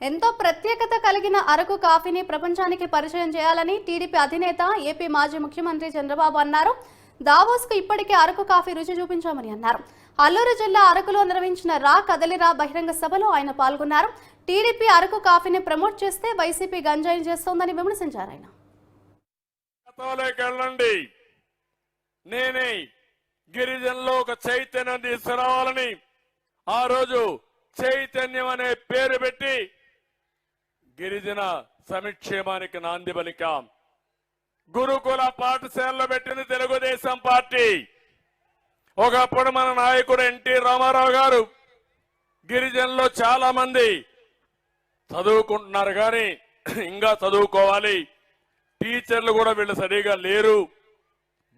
ఎంతో ప్రత్యేకత కలిగిన అరకు కాఫీని ప్రపంచానికి పరిచయం చేయాలని టీడీపీ అధినేత ఏపీ మాజీ ముఖ్యమంత్రి చంద్రబాబు అన్నారు. దావోస్కు ఇప్పటికే అరకు కాఫీ రుచి చూపించామని అన్నారు. అల్లూరు జిల్లా అరకులో నిర్వహించిన రా కదలిరా బహిరంగ సభలో ఆయన పాల్గొన్నారు. టీడీపీ అరకు కాఫీని ప్రమోట్ చేస్తే వైసీపీ గంజాయి చేస్తోందని విమర్శించారు ఆయన. నేనే గిరిజనులో ఒక చైతన్యం తీసుకురావాలని ఆ రోజు చైతన్యం అనే పేరు పెట్టి గిరిజన సంక్షేమానికి నాంది పలికాం. గురుకుల పాఠశాలలో పెట్టింది తెలుగుదేశం పార్టీ. ఒకప్పుడు మన నాయకుడు ఎన్టీ రామారావు గారు గిరిజనులు చాలా మంది చదువుకుంటున్నారు కానీ ఇంకా చదువుకోవాలి. టీచర్లు కూడా వీళ్ళు సరిగా లేరు.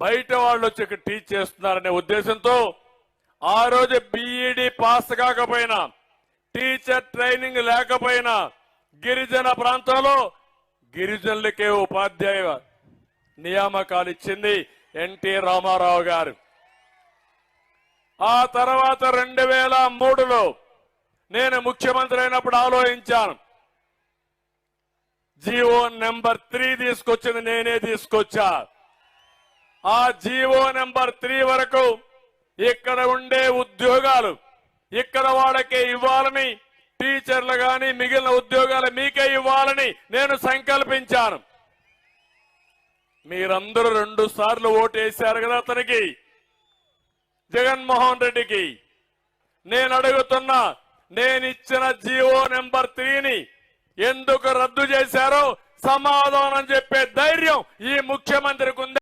బయట వాళ్ళు వచ్చి టీచ్ చేస్తున్నారనే ఉద్దేశంతో ఆ రోజు బీఈడి పాస్ కాకపోయినా టీచర్ ట్రైనింగ్ లేకపోయినా గిరిజన ప్రాంతంలో గిరిజనులకే ఉపాధ్యాయ నియామకాలు ఇచ్చింది ఎన్టీ రామారావు గారు. ఆ తర్వాత రెండు వేల మూడులో నేను ముఖ్యమంత్రి అయినప్పుడు ఆలోచించాను. జీవో నెంబర్ త్రీ తీసుకొచ్చింది నేనే తీసుకొచ్చా. ఆ జీవో నెంబర్ త్రీ వరకు ఇక్కడ ఉండే ఉద్యోగాలు ఇక్కడ వాళ్ళకే ఇవ్వాలని టీచర్లు గాని మిగిలిన ఉద్యోగాలు మీకే ఇవ్వాలని నేను సంకల్పించాను. మీరందరూ రెండు సార్లు ఓటేశారు కదా అతనికి. జగన్మోహన్ రెడ్డికి. నేను అడుగుతున్నా నేను ఇచ్చిన జీవో నెంబర్ త్రీని ఎందుకు రద్దు చేశారో సమాధానం చెప్పే ధైర్యం ఈ ముఖ్యమంత్రికి ఉంది